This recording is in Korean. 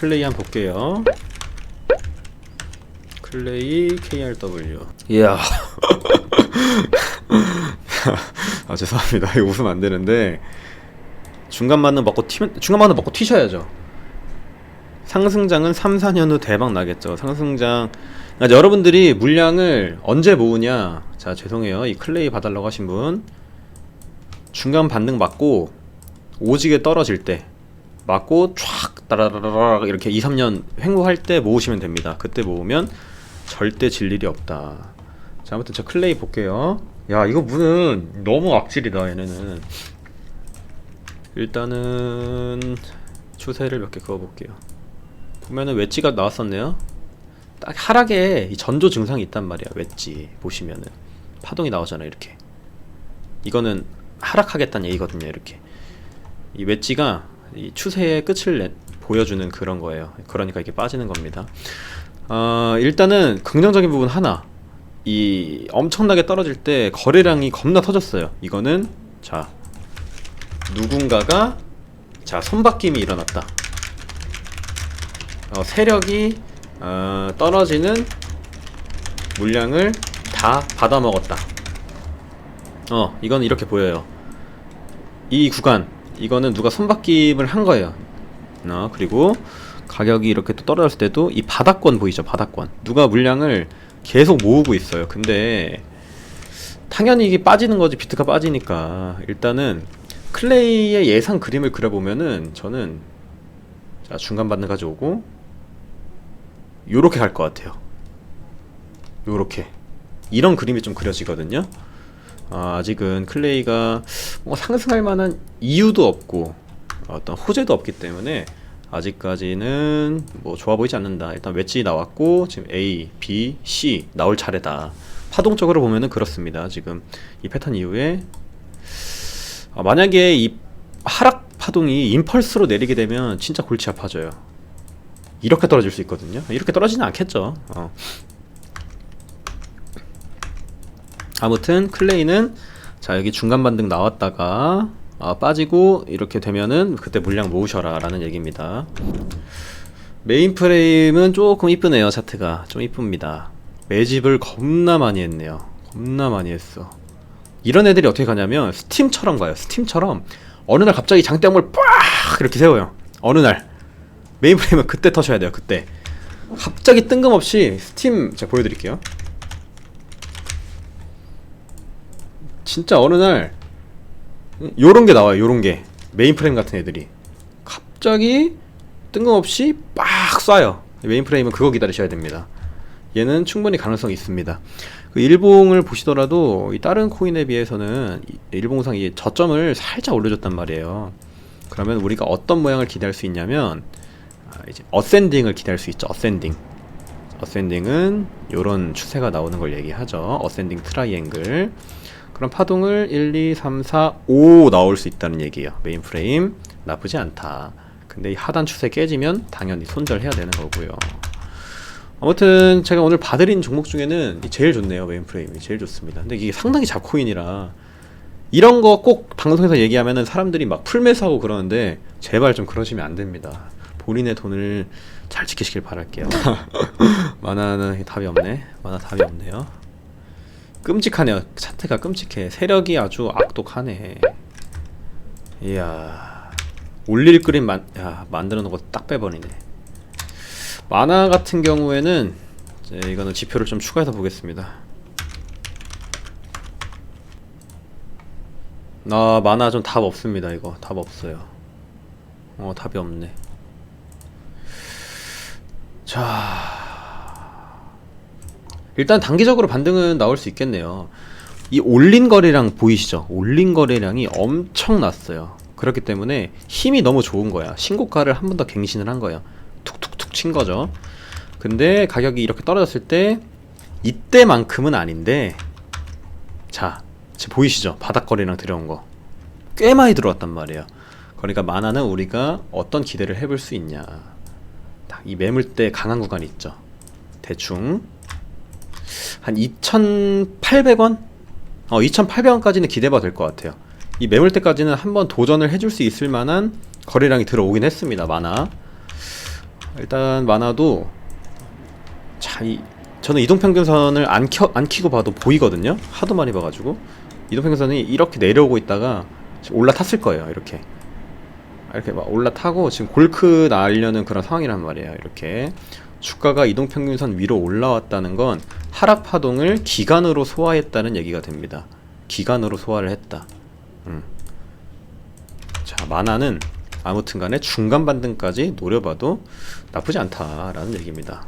클레이 한 번 볼게요. 클레이 KRW. 이야. 아 죄송합니다. 이거 웃으면 안 되는데 중간 반응 먹고 튀면 중간 반응 먹고 튀셔야죠. 상승장은 3, 4년 후 대박 나겠죠. 상승장. 그러니까 여러분들이 물량을 언제 모으냐? 자 죄송해요. 이 클레이 봐달라고 하신 분 중간 반등 맞고 오지게 떨어질 때 맞고 촥 따라라라라 이렇게 2, 3년 횡보할 때 모으시면 됩니다. 그때 모으면 절대 질 일이 없다. 자 아무튼 저 클레이 볼게요. 야 이거 무슨 너무 악질이다 얘네는. 일단은 추세를 몇 개 그어볼게요. 보면은 웨지가 나왔었네요. 딱 하락에 이 전조 증상이 있단 말이야. 웨지 보시면은 파동이 나오잖아 이렇게. 이거는 하락하겠다는 얘기거든요. 이렇게 이 웨지가 이 추세의 끝을 내, 보여주는 그런 거예요. 그러니까 이게 빠지는 겁니다. 어, 일단은 긍정적인 부분 하나. 이 엄청나게 떨어질 때 거래량이 겁나 터졌어요. 이거는 자 누군가가 자 손바뀜이 일어났다. 어, 세력이 어, 떨어지는 물량을 다 받아 먹었다. 어, 이건 이렇게 보여요. 이 구간, 이거는 누가 손바뀜을 한 거예요. 어, 그리고 가격이 이렇게 또 떨어졌을 때도 이 바닥권 보이죠? 바닥권. 누가 물량을 계속 모으고 있어요. 근데 당연히 이게 빠지는 거지 비트가 빠지니까 일단은 클레이의 예상 그림을 그려보면은 저는 자 중간 반등 가져오고 요렇게 갈 것 같아요. 요렇게 이런 그림이 좀 그려지거든요. 아, 아직은 클레이가 뭔가 상승할 만한 이유도 없고 어떤 호재도 없기 때문에 아직까지는 뭐 좋아 보이지 않는다. 일단 웨지 나왔고 지금 A, B, C 나올 차례다. 파동적으로 보면은 그렇습니다. 지금 이 패턴 이후에 아, 만약에 이 하락 파동이 임펄스로 내리게 되면 진짜 골치 아파져요. 이렇게 떨어질 수 있거든요. 이렇게 떨어지진 않겠죠. 어. 아무튼 클레이는 자 여기 중간 반등 나왔다가 아, 빠지고 이렇게 되면은 그때 물량 모으셔라 라는 얘기입니다. 메인 프레임은 조금 이쁘네요 차트가. 좀 이쁩니다. 매집을 겁나 많이 했네요. 겁나 많이 했어. 이런 애들이 어떻게 가냐면 스팀처럼 가요 스팀처럼. 어느 날 갑자기 장대형을 빡 이렇게 세워요. 어느 날. 메인 프레임은 그때 터셔야 돼요 그때. 갑자기 뜬금없이 스팀 제가 보여드릴게요. 진짜 어느 날 요런 게 나와요. 요런 게 메인 프레임 같은 애들이 갑자기 뜬금없이 빡 쏴요. 메인 프레임은 그거 기다리셔야 됩니다. 얘는 충분히 가능성이 있습니다. 그 일봉을 보시더라도 이 다른 코인에 비해서는 이 일봉상 이 저점을 살짝 올려줬단 말이에요. 그러면 우리가 어떤 모양을 기대할 수 있냐면 아, 이제 어센딩을 기대할 수 있죠. 어센딩. 어센딩은 요런 추세가 나오는 걸 얘기하죠. 어센딩 트라이앵글. 그럼 파동을 1, 2, 3, 4, 5 나올 수 있다는 얘기예요. 메인 프레임 나쁘지 않다. 근데 이 하단 추세 깨지면 당연히 손절해야 되는 거고요. 아무튼 제가 오늘 봐드린 종목 중에는 이 제일 좋네요. 메인 프레임이 제일 좋습니다. 근데 이게 상당히 잡코인이라 이런 거 꼭 방송에서 얘기하면은 사람들이 막 풀매수하고 그러는데 제발 좀 그러시면 안 됩니다. 본인의 돈을 잘 지키시길 바랄게요. 만화는 답이 없네. 만화 답이 없네요. 끔찍하네요. 차트가 끔찍해. 세력이 아주 악독하네. 이야. 올릴 그림 만, 야, 만들어 놓은 거 딱 빼버리네. 만화 같은 경우에는 이거는 지표를 좀 추가해서 보겠습니다. 아, 만화 좀 답 없습니다. 이거 답 없어요. 어, 답이 없네. 자. 일단 단기적으로 반등은 나올 수 있겠네요. 이 올린 거래량 보이시죠? 올린 거래량이 엄청 났어요. 그렇기 때문에 힘이 너무 좋은 거야. 신고가를 한 번 더 갱신을 한 거예요. 툭툭툭 친 거죠. 근데 가격이 이렇게 떨어졌을 때 이때만큼은 아닌데 자, 지금 보이시죠? 바닥 거래량 들어온 거. 꽤 많이 들어왔단 말이에요. 그러니까 만화는 우리가 어떤 기대를 해볼 수 있냐. 딱 이 매물대 강한 구간이 있죠. 대충 한 2,800원? 어, 2,800원까지는 기대봐도 될것 같아요. 이 매물대까지는 한번 도전을 해줄 수 있을 만한 거래량이 들어오긴 했습니다. 많아. 일단 많아도 자, 이, 저는 이동평균선을 안, 켜, 안 키고 봐도 보이거든요. 하도 많이 봐가지고 이동평균선이 이렇게 내려오고 있다가 올라탔을 거예요. 이렇게 이렇게 막 올라타고 지금 골크 날려는 그런 상황이란 말이에요. 이렇게 주가가 이동평균선 위로 올라왔다는 건 하락 파동을 기간으로 소화했다는 얘기가 됩니다. 기간으로 소화를 했다. 음. 자, 만화는 아무튼간에 중간 반등까지 노려봐도 나쁘지 않다라는 얘기입니다.